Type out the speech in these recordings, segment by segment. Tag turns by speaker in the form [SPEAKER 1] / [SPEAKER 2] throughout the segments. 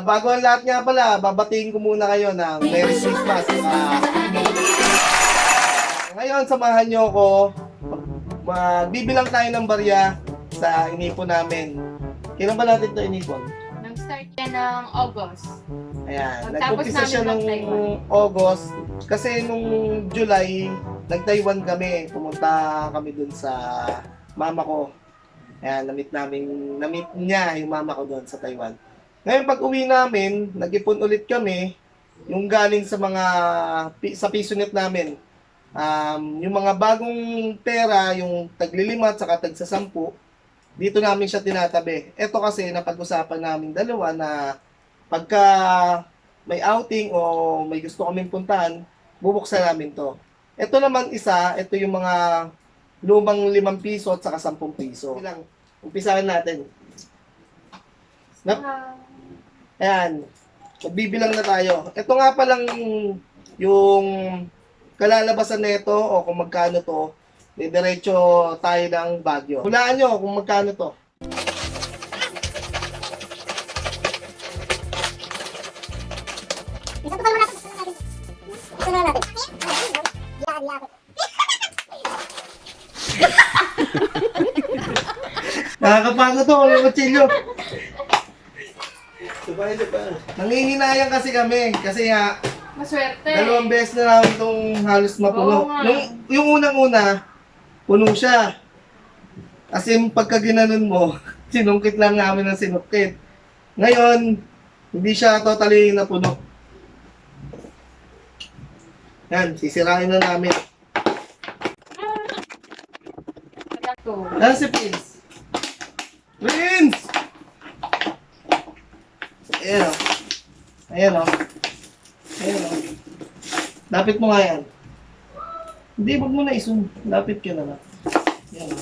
[SPEAKER 1] Uh, bago ang lahat nga pala, babatiin ko muna kayo ng Merry Christmas. Uh, ngayon, samahan nyo ako. Magbibilang tayo ng barya sa inipon namin. Kailan ba natin ito inipon? Nang start yan ng August. Ayan. Nagpumpisa siya ng August. Kasi nung July, nag-Taiwan kami. Pumunta kami dun sa mama ko. Ayan, namit namin, namit niya yung mama ko doon sa Taiwan. Ngayon pag uwi namin, nag-ipon ulit kami, yung galing sa mga, sa pisonet namin. Um, yung mga bagong pera, yung taglilima at saka tagsasampu, dito namin siya tinatabi. Ito kasi napag-usapan namin dalawa na pagka may outing o may gusto kaming puntahan, bubuksan namin to. Ito naman isa, ito yung mga lumang limang piso at saka sampung piso. Ilang, umpisahan natin. Nap- Ayan. Magbibilang na tayo. Ito nga pa lang yung kalalabasan nito o kung magkano to. Diretso tayo ng Baguio. Hulaan nyo kung magkano to. Nakakapagod to, walang kutsilyo. Sabay, sabay. Nangihinayang kasi kami. Kasi nga, Maswerte. dalawang beses na lang itong halos mapuno. Nung, yung unang-una, puno siya. Kasi yung pagka ginanon mo, sinungkit lang namin ng sinungkit. Ngayon, hindi siya totally napuno. Yan, sisirain na namin. Ito. Ah. Nasa si Prince. Prince! Ayan o. Oh. Ayan o. Oh. Ayan o. Oh. Lapit mo nga yan. Hindi, wag mo na isun. Lapit ka na lang. Ayan o.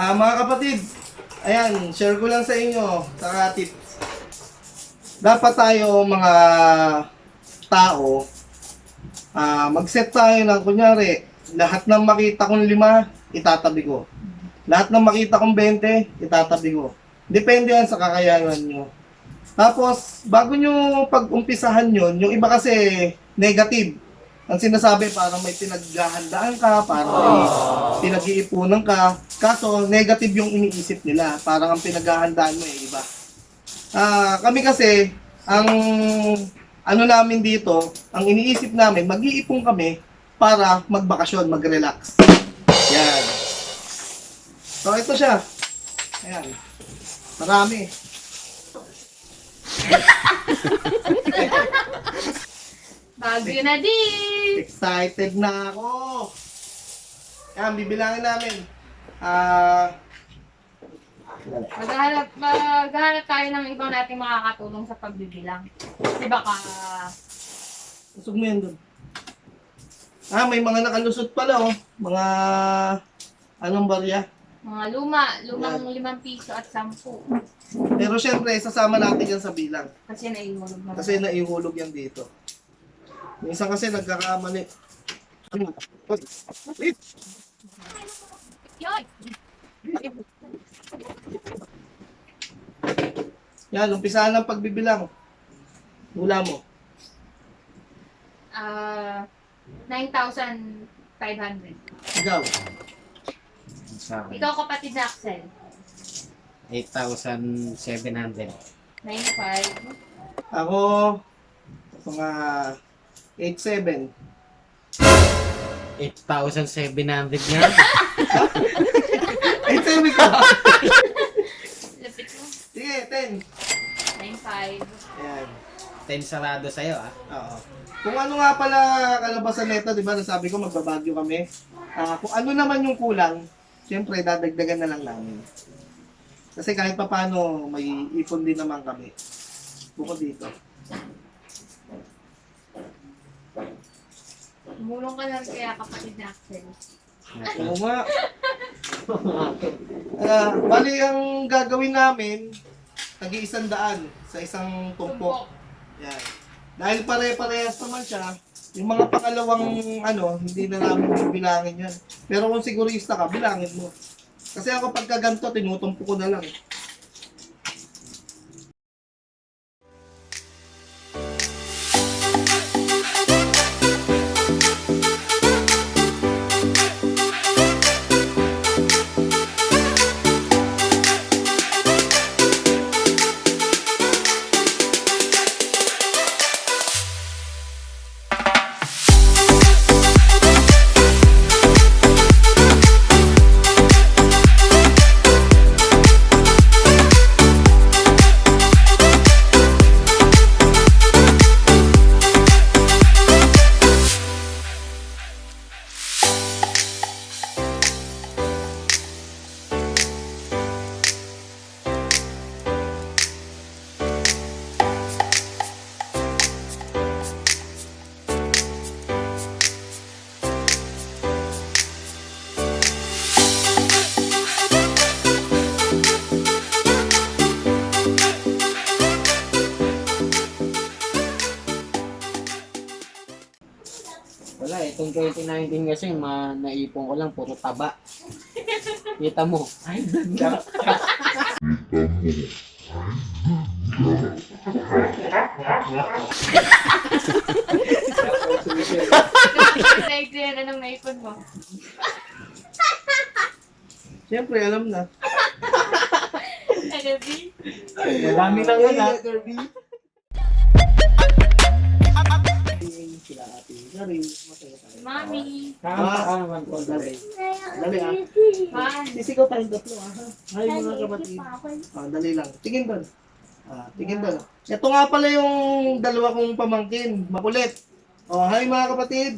[SPEAKER 1] Ah, mga kapatid, ayan, share ko lang sa inyo, saka tips. Dapat tayo mga tao, ah, mag-set tayo ng, kunyari, lahat ng makita kong lima, itatabi ko. Lahat ng makita kong 20, itatabi ko. Depende yan sa kakayanan nyo. Tapos, bago nyo pag-umpisahan yun, yung iba kasi negative ang sinasabi, parang may pinaghahandaan ka, parang may pinag-iipunan ka. Kaso, negative yung iniisip nila. Parang ang pinaghahandaan mo eh, iba. Ah, kami kasi, ang ano namin dito, ang iniisip namin, mag-iipon kami para magbakasyon, mag-relax. Yan. So, ito siya. Ayan. Marami. Bago na din! Excited na ako! Yan, bibilangin namin. Ah... Maghanap, maghanap tayo ng ibang natin makakatulong sa pagbibilang. Kasi baka... Pasok mo yan doon. Ah, may mga nakalusot pala oh. Mga... Anong barya? Mga luma, lumang limang piso at sampu. Pero syempre, sasama natin yan sa bilang. Kasi naihulog Kasi naihulog yan dito. Minsan kasi nagkakamali. Ano? Yan, umpisahan ang pagbibilang. Mula mo. Ah, 9,500. Ikaw. Sa akin, Ikaw kapatid na Axel. 8,700. 9,500. Ako, mga 8,700. 8,700 nga. 8,700 ka. Lapit Sige, 10. 9,500. Ayan. 10 sarado sa'yo ah. Oo. Kung ano nga pala kalabasan nito, di ba nasabi ko magbabagyo kami. Ah, kung ano naman yung kulang, syempre dadagdagan na lang namin. Kasi kahit pa paano, may ipon din naman kami. Bukod dito. Mulong ka lang kaya kapatid na Axel. Oo nga. Ah, bali, ang gagawin namin, tag-iisang daan sa isang tumpok. Yan. Dahil pare-parehas naman siya, yung mga pangalawang ano, hindi na namin bilangin yan. Pero kung sigurista ka, bilangin mo. Kasi ako pagka ganito, tinutumpo ko na lang. 2019 kasi, ma naipon ko lang, puro taba. Kita mo, ay ganda. Kita mo, Like, yan, anong naipon mo? Siyempre, alam na. Ano, B? Madami lang yun, ha? Mami. Kama naman po. Dali. Dali ah. Sisigaw tayong ah. mga kapatid. Ah, dali lang. Tingin ba? Ah, tingin ba? Ah. Ito nga pala yung dalawa kong pamangkin. Makulit. Oh, hi mga kapatid.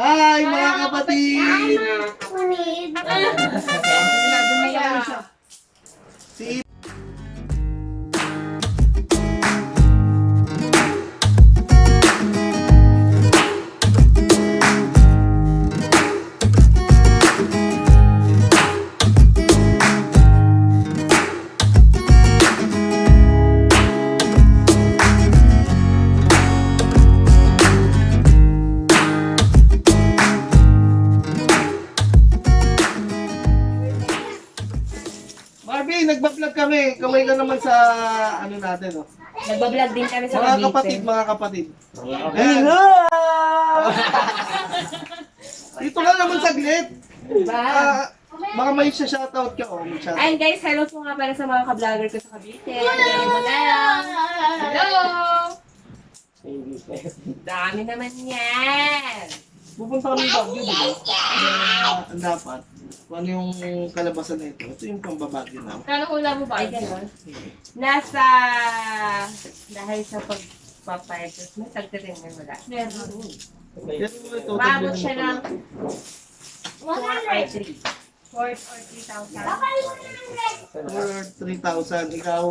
[SPEAKER 1] Hi mga kapatid. Hi mga kapatid. Hi mga kapatid. kami, kamay ka naman sa ano natin, oh. Nagbablog din kami sa Mga Cavite. kapatid, mga kapatid. Ayan. Dito ka naman saglit. Diba? Ah, Baka may shoutout ka, oh. May guys, hello po nga para sa mga ka-vlogger ko sa Cavite. Hello! mo Hello! Dami naman yan! Pupunta kami Baguio, di ba? Ah, dapat. Ano yung kalabasan nito? Ito yung pambabagyo na. Kala ko mo ba? Ay, ganun. Nasa, dahil sa pagpapayagos mo, tagdating mo wala. Meron. Mabot siya ng 4 or 3. 4 or 3,000. ng 3,000. Ikaw?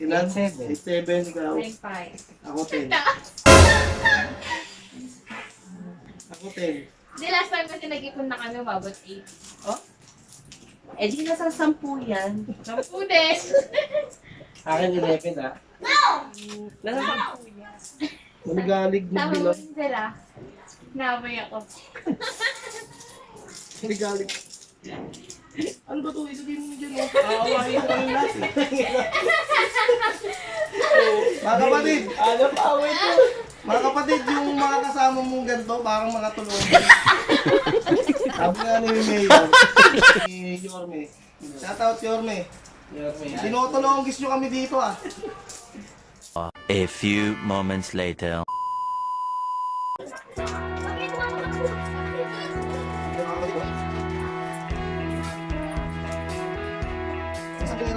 [SPEAKER 1] Ilan? 8,7. Ikaw? 9,5. Ako 10. Ako 10. Hindi, last time kasi nag-ipon na kami, umabot 8. Oh? Eh, di sa sampu yan. Sampu din. Akin 11 ah. Nasa sampu yan. Manigalig na Tama mo, bilang. Zera. Nabay ako. Manigalig. Ano ba to? Ito din mo dyan. oh. Oo, makita ko yung last. Mga kapatid! Ano pa, wait Mga kapatid, yung yung mga kasama mong ganito, parang mga tulong. Sabi nga ni Yorme. Shout out Yorme. Yorme. Tinutulong gis nyo kami dito ah. A few moments later. Sabi nga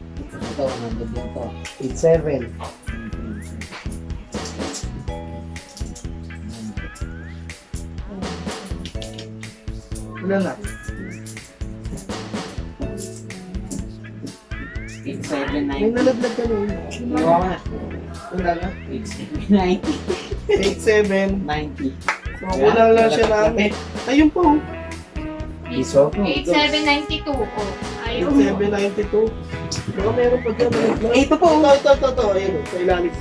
[SPEAKER 1] Ito, nandun din to. 8-7. Ilan na? 8-7-9. May nalaglag ka nun. Iwan ko na. Wala na. 8-7-90. So, wala lang siya namin. Ayun po. Piso? 8792. Ayun. 8792. Baka meron pa dyan. Ano, eh, ito po. Ito, ito, ito, ito. Ayun, sa ilalim.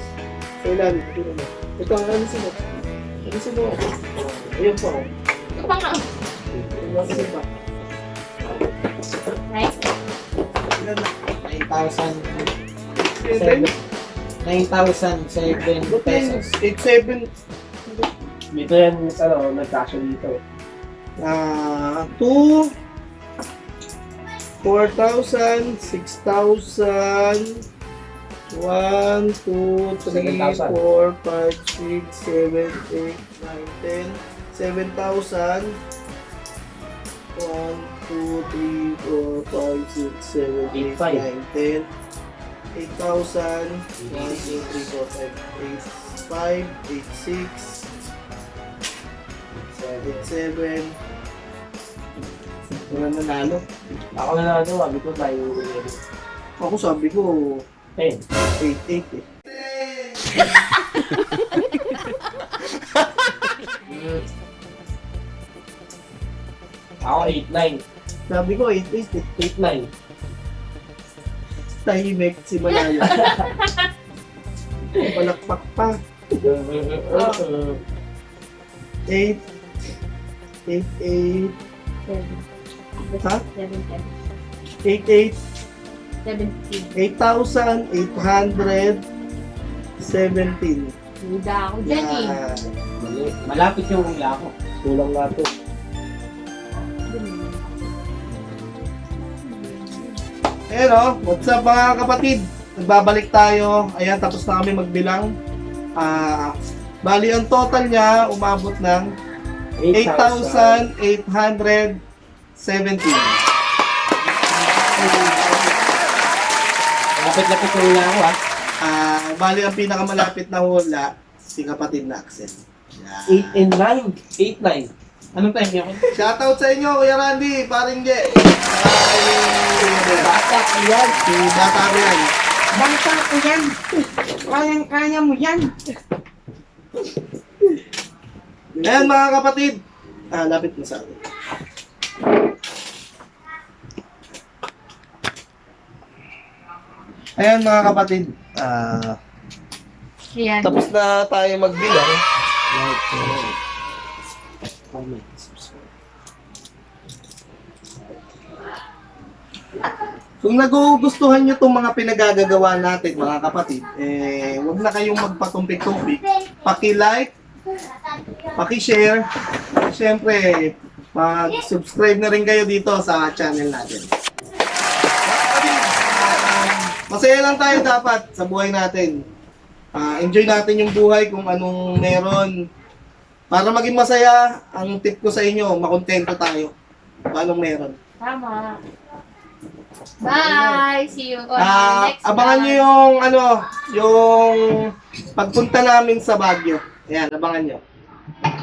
[SPEAKER 1] Sa ilalim. Ito, ito. Ito, ano alisin mo. Alisin mo. Ayun po. Ito pa nga. Alisin pa. Right? Ilan na? 9,000. 9,007 pesos. 8,700. Dito yan, ano, nag-cash dito. Ah, uh, 2, 4,000, 6,000, 1, 2, 3, 4, 5, 6, 7, 8, 9, 10, 7,000, 1, 2, 3, 4, 5, 6, 7, 8, 9, 10, 8,000, 1, 2, 3, 4, 5, 8, 5, 8, 6, 7, 7, wala nanalo. Ako na lang ano, sabi ko tayo ulit. Ako sabi ko, 10. 8-8 eh. mm, ako 8-9. Sabi ko 8-8 eh. 8-9. Tahimik si Malaya. Palakpak pa. 8. 8-8. 7. Ha? 88. 8,817. Duda ako dyan eh. Malapit yung hula ko. Kulang na to. Ayan what's up mga kapatid? Nagbabalik tayo. Ayan, tapos na kami magbilang. Ah, bali, ang total niya umabot ng 8,800 17. Lapit-lapit na hula ako, ha? Ah, bali ang pinakamalapit na hula, si kapatid na Axel. 8 and 9. 8, 9. Anong time niya? Shoutout sa inyo, Kuya Randy, paring Je. Ay, Bata ko yan. Si Bata Rian. Bangsa ko yan. Kayang-kaya mo yan. Ayan mga kapatid, ah, lapit na sa atin. Ayan mga kapatid, ah, Ayan. tapos na tayo magbilang. Like, uh, comment, subscribe. Kung nagugustuhan nyo itong mga pinagagagawa natin mga kapatid, eh, huwag na kayong magpatumpik-tumpik. Paki-like, paki-share, siyempre, mag-subscribe na rin kayo dito sa channel natin. Masaya lang tayo dapat sa buhay natin. Uh, enjoy natin yung buhay kung anong meron. Para maging masaya, ang tip ko sa inyo, makontento tayo. anong meron? Tama. Bye! See you on uh, next Abangan nyo yung, ano, yung pagpunta namin sa Baguio. Ayan, abangan nyo.